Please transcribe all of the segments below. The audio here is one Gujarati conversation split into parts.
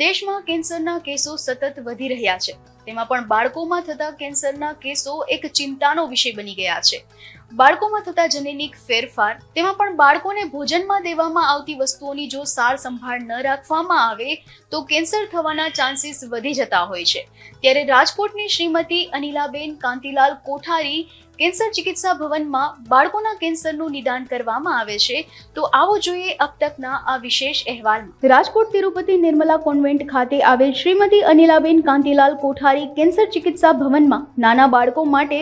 દેશમાં કેન્સરના કેસો સતત વધી રહ્યા છે. તેમાં પણ બાળકોમાં થતા કેન્સરના કેસો એક ચિંતાનો વિષય બની ગયા છે. બાળકોમાં થતા જનીનિક ફેરફાર, તેમાં પણ બાળકોને ભોજનમાં દેવામાં આવતી વસ્તુઓની જો સાર સંભાળ ન રાખવામાં આવે, તો કેન્સર થવાના ચાન્સીસ વધી જતા હોય છે. ત્યારે રાજકોટની શ્રીમતી અનિલાબેન કાંતિલાલ કોઠારી કેન્સર ચિકિત્સા ભવનમાં બાળકોના કેન્સરનું નિદાન કરવામાં આવે છે, તો આવો જોઈએ અબ તકના આ વિશેષ અહેવાલમાં. રાજકોટ તિરુપતિ નિર્મલા કોન્વેન્ટ ખાતે આવેલ શ્રીમતી અનિલાબેન કાંતિલાલ કોઠારી કેન્સર ચિકિત્સા ભવનમાં નાના બાળકો માટે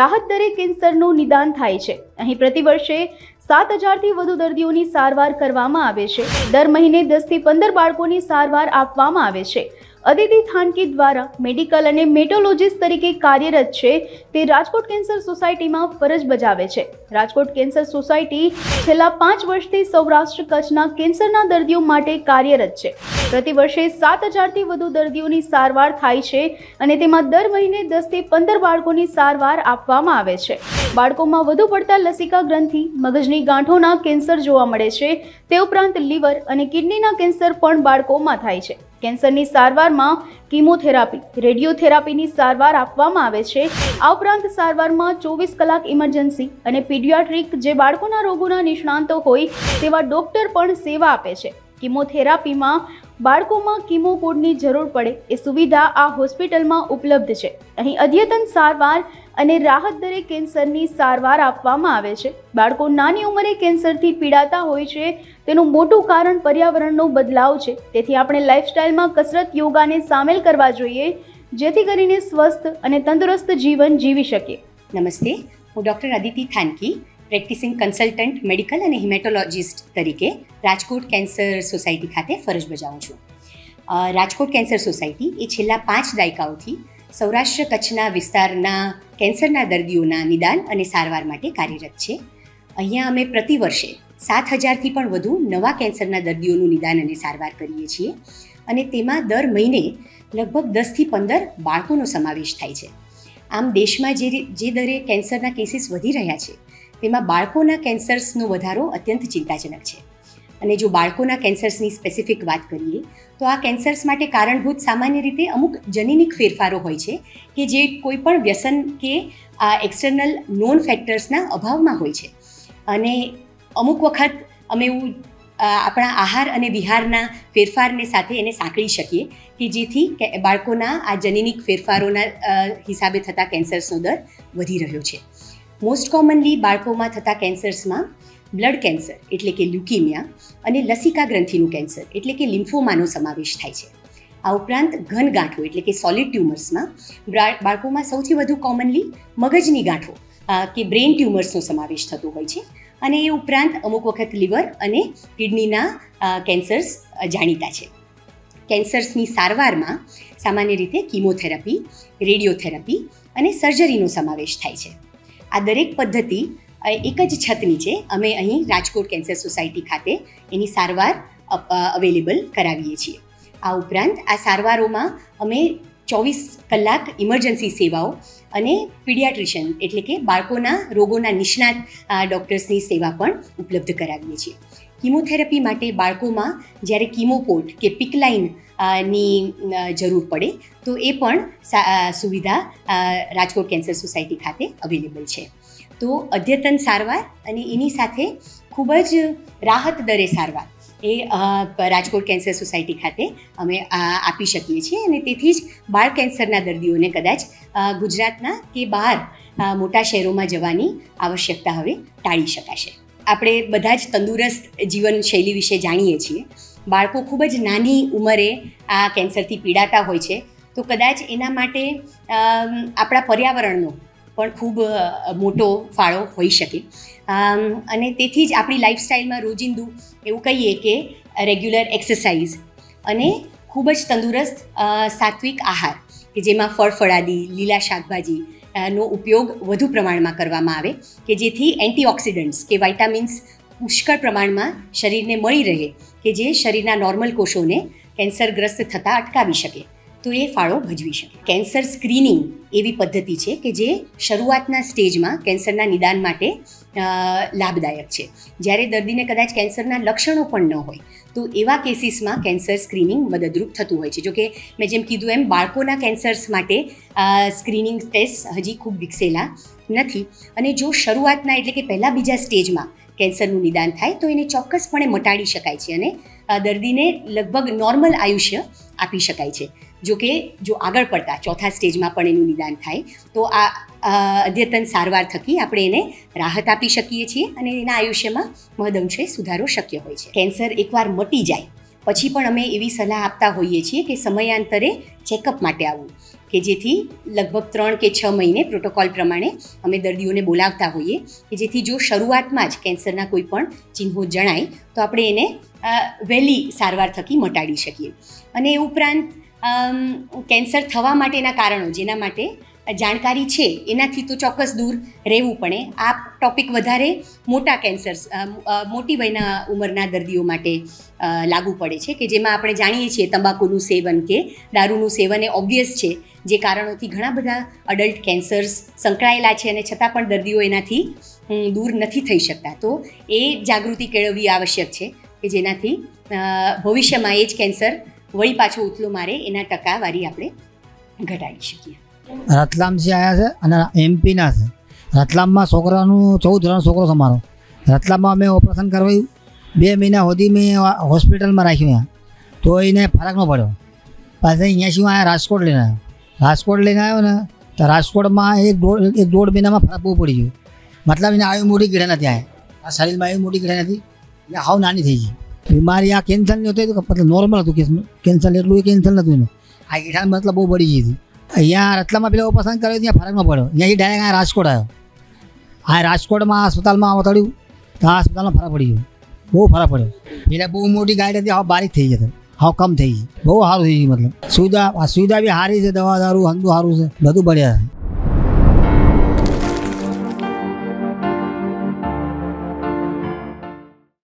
રાહત દરે કેન્સરનું નિદાન થાય છે. અહીં પ્રતિવર્ષે સાત હજારથી વધુ દર્દીઓની સારવાર કરવામાં આવે છે. દર મહિને દસથી પંદર બાળકોની સારવાર આપવામાં આવે છે. અદિતિ થાનકી દ્વારા મેડિકલ અને મેટોલોજીસ્ટ તરીકે કાર્યરત છે તે રાજકોટ કેન્સર સોસાયટીમાં ફરજ બજાવે છે. રાજકોટ કેન્સર સોસાયટી છેલ્લા પાંચ વર્ષથી સૌરાષ્ટ્ર કચ્છના કેન્સરના દર્દીઓ માટે કાર્યરત છે. પ્રતિ વર્ષે સાત હજારથી વધુ દર્દીઓની સારવાર થાય છે અને તેમાં દર મહિને દસથી પંદર બાળકોની સારવાર આપવામાં આવે છે. બાળકોમાં વધુ પડતા લસિકા ગ્રંથિ, મગજની ગાંઠોના કેન્સર જોવા મળે છે. તે ઉપરાંત લીવર અને કિડનીના કેન્સર પણ બાળકોમાં થાય છે. કેન્સરની સારવારમાં કિમોથેરાપી, રેડિયોથેરાપીની સારવાર આપવામાં આવે છે. આ ઉપરાંત સારવારમાં ચોવીસ કલાક ઇમરજન્સી અને પીડિયાટ્રિક જે બાળકોના રોગોના નિષ્ણાંતો હોય તેવા ડોક્ટર પણ સેવા આપે છે. કિમોથેરાપીમાં બાળકોમાં કિમોકોડની જરૂર પડે એ સુવિધા આ હોસ્પિટલમાં ઉપલબ્ધ છે. અહીં અદ્યતન સારવાર અને રાહત દરે કેન્સરની સારવાર આપવામાં આવે છે. બાળકો નાની ઉંમરે કેન્સરથી પીડાતા હોય છે, તેનું મોટું કારણ પર્યાવરણનો બદલાવ છે. તેથી આપણે લાઇફસ્ટાઇલમાં કસરત યોગાને સામેલ કરવા જોઈએ, જેથી કરીને સ્વસ્થ અને તંદુરસ્ત જીવન જીવી શકીએ. નમસ્તે, હું doctor Aditi Thanki practising consultant, medical અને હિમેટોલોજિસ્ટ તરીકે રાજકોટ કેન્સર સોસાયટી ખાતે ફરજ બજાવું છું. રાજકોટ કેન્સર સોસાયટી એ છેલ્લા પાંચ દાયકાઓથી સૌરાષ્ટ્ર કચ્છના વિસ્તારના કેન્સરના દર્દીઓના નિદાન અને સારવાર માટે કાર્યરત છે. અહીંયા અમે પ્રતિ વર્ષે સાત હજારથી પણ વધુ નવા કેન્સરના દર્દીઓનું નિદાન અને સારવાર કરીએ છીએ અને તેમાં દર મહિને લગભગ દસથી પંદર બાળકોનો સમાવેશ થાય છે. આમ દેશમાં જે જે દરે કેન્સરના કેસીસ વધી રહ્યા છે તેમાં બાળકોના કેન્સર્સનો વધારો અત્યંત ચિંતાજનક છે. અને જો બાળકોના કેન્સર્સની સ્પેસિફિક વાત કરીએ, તો આ કેન્સર્સ માટે કારણભૂત સામાન્ય રીતે અમુક જનીનિક ફેરફારો હોય છે કે જે કોઈપણ વ્યસન કે આ એક્સટર્નલ નોન ફેક્ટર્સના અભાવમાં હોય છે. અને અમુક વખત અમે એવું આપણા આહાર અને વિહારના ફેરફારને સાથે એને સાંકળી શકીએ કે જેથી બાળકોના આ જનીનિક ફેરફારોના હિસાબે થતા કેન્સર્સનો દર વધી રહ્યો છે. મોસ્ટ કોમનલી બાળકોમાં થતા કેન્સર્સમાં બ્લડ કેન્સર, એટલે કે લ્યુકીમિયા, અને લસિકા ગ્રંથિનું કેન્સર, એટલે કે લિમ્ફોમાનો સમાવેશ થાય છે. આ ઉપરાંત ઘન ગાંઠો એટલે કે સોલિડ ટ્યુમર્સમાં બાળકોમાં સૌથી વધુ કોમનલી મગજની ગાંઠો કે બ્રેઇન ટ્યુમર્સનો સમાવેશ થતો હોય છે. અને એ ઉપરાંત અમુક વખત લીવર અને કિડનીના કેન્સર્સ જાણીતા છે. કેન્સર્સની સારવારમાં સામાન્ય રીતે કીમોથેરાપી, રેડિયોથેરાપી અને સર્જરીનો સમાવેશ થાય છે. આ દરેક પદ્ધતિ એક જ છત નીચે અમે અહીં રાજકોટ કેન્સર સોસાયટી ખાતે એની સારવાર અવેલેબલ કરાવીએ છીએ. આ ઉપરાંત આ સારવારોમાં અમે ચોવીસ કલાક ઇમરજન્સી સેવાઓ અને પીડિયાટ્રિશિયન એટલે કે બાળકોના રોગોના નિષ્ણાત ડૉક્ટર્સની સેવા પણ ઉપલબ્ધ કરાવીએ છીએ. કીમોથેરાપી માટે બાળકોમાં જ્યારે કીમોપોર્ટ કે પિકલાઇન ની જરૂર પડે. તો એ પણ સુવિધા રાજકોટ કેન્સર સોસાયટી ખાતે અવેલેબલ છે. તો અદ્યતન સારવાર અને એની સાથે ખૂબ જ રાહત દરે સારવાર એ રાજકોટ કેન્સર સોસાયટી ખાતે અમે આપી શકીએ છીએ અને તેથી જ બાળ કેન્સરના દર્દીઓને કદાચ ગુજરાતના કે બહાર મોટા શહેરોમાં જવાની આવશ્યકતા હવે ટાળી શકાશે. આપણે બધા જ તંદુરસ્ત જીવનશૈલી વિશે જાણીએ છીએ. બાળકો ખૂબ જ નાની ઉંમરે આ કેન્સરથી પીડાતા હોય છે. તો કદાચ એના માટે આપણા પર્યાવરણનો પણ ખૂબ મોટો ફાળો હોઈ શકે. અને તેથી જ આપણી લાઈફસ્ટાઈલમાં રોજિંદુ એવું કહીએ કે રેગ્યુલર એક્સરસાઇઝ અને ખૂબ જ તંદુરસ્ત સાત્વિક આહાર કે જેમાં ફળ ફળાદી, લીલા શાકભાજી નો ઉપયોગ વધુ પ્રમાણમાં કરવામાં આવે કે જેથી એન્ટીઓક્સિડન્ટ્સ કે વાઇટામિન્સ પુષ્કળ પ્રમાણમાં શરીરને મળી રહે કે જે શરીરના નોર્મલ કોષોને કેન્સરગ્રસ્ત થતાં અટકાવી શકે, તો એ ફાળો ભજવી શકે. કેન્સર સ્ક્રીનિંગ એવી પદ્ધતિ છે કે જે શરૂઆતના સ્ટેજમાં કેન્સરના નિદાન માટે લાભદાયક છે. જ્યારે દર્દીને કદાચ કેન્સરના લક્ષણો પણ ન હોય, તો એવા કેસીસમાં કેન્સર સ્ક્રીનિંગ મદદરૂપ થતું હોય છે. જોકે મેં જેમ કીધું એમ, બાળકોના કેન્સર્સ માટે સ્ક્રીનિંગ ટેસ્ટ હજી ખૂબ વિકસેલા નથી. અને જો શરૂઆતના એટલે કે પહેલાં બીજા સ્ટેજમાં કેન્સરનું નિદાન થાય, તો એને ચોક્કસપણે મટાડી શકાય છે અને દર્દીને લગભગ નોર્મલ આયુષ્ય આપી શકાય છે. જો કે, જો આગળ પડતા ચોથા સ્ટેજમાં પણ એનું નિદાન થાય, તો આ અદ્યતન સારવાર થકી આપણે એને રાહત આપી શકીએ છીએ અને એના આયુષ્યમાં મહદઅંશે સુધારો શક્ય હોય છે. કેન્સર એકવાર મટી જાય, પછી પણ અમે એવી સલાહ આપતા હોઈએ છીએ કે સમયાંતરે ચેકઅપ માટે આવવું કે જેથી લગભગ ત્રણ કે છ મહિને પ્રોટોકોલ પ્રમાણે અમે દર્દીઓને બોલાવતા હોઈએ, કે જેથી જો શરૂઆતમાં જ કેન્સરના કોઈ પણ ચિહ્નો જણાય, તો આપણે એને વહેલી સારવાર થકી મટાડી શકીએ. અને એ ઉપરાંત કેન્સર થવા માટેના કારણો જેના માટે જાણકારી છે, એનાથી તો ચોક્કસ દૂર રહેવું પડે. આ ટોપિક વધારે મોટા કેન્સર્સ મોટી વયના ઉંમરના દર્દીઓ માટે લાગુ પડે છે કે જેમાં આપણે જાણીએ છીએ તંબાકુનું સેવન કે દારૂનું સેવન એ ઓબ્વિયસ છે. જે કારણોથી ઘણા બધા અડલ્ટ કેન્સર્સ સંકળાયેલા છે અને છતાં પણ દર્દીઓ એનાથી દૂર નથી થઈ શકતા. તો એ જાગૃતિ કેળવવી આવશ્યક છે કે જેનાથી ભવિષ્યમાં એ જ કેન્સર વળી પાછો ઉથલો મારે એના ટકાવારી આપણે ઘટાડી શકીએ. રતલામથી આવ્યા છે અને એમપીના છે. રતલામમાં છોકરાનું ચૌદ જણ છોકરો છે મારો. રતલામમાં મેં ઓપરેશન કરાવ્યું. બે મહિના સુધી મેં હોસ્પિટલમાં રાખ્યું તો એને ફરક ન પડ્યો. પાછા અહીંયા શું આવ્યા રાજકોટ લઈને આવ્યો રાજકોટ લઈને આવ્યો ને, તો રાજકોટમાં એક દોઢ એક દોઢ મહિનામાં ફરક બહુ પડી ગયો. મતલબ એને આવી મોટી કીડા નથી આવ્યા આ શરીરમાં આવી મોટી કીડા નથી એ હાવ નાની થઈ ગઈ. બીમારી આ કેન્સર હતી તો મતલબ નોર્મલ હતું, કેન્સર એટલું કેન્સર નહોતું એને. આ કીડા મતલબ બહુ પડી ગઈ હતી. અહીંયા રતલામાં પેલો પસંદ કર્યો, ત્યાં ફરક ન પડ્યો. અહીંયાથી ડાયરેક્ટ અહીંયા રાજકોટ આવ્યો. આ રાજકોટમાં હસ્પતાલમાં વતાડ્યું તો આ હોસ્પિટલમાં ફરક પડી ગયો. બહુ ફરક પડ્યો. એટલે બહુ મોટી ગાડી હતી, હાવ બારીક થઈ જતી હાવ કમ થઈ ગઈ. બહુ સારું થઈ ગયું, મતલબ. સુવિધા સુવિધા બી સારી છે, દવા દારૂ હંધું સારું છે, બધું બળ્યા છે.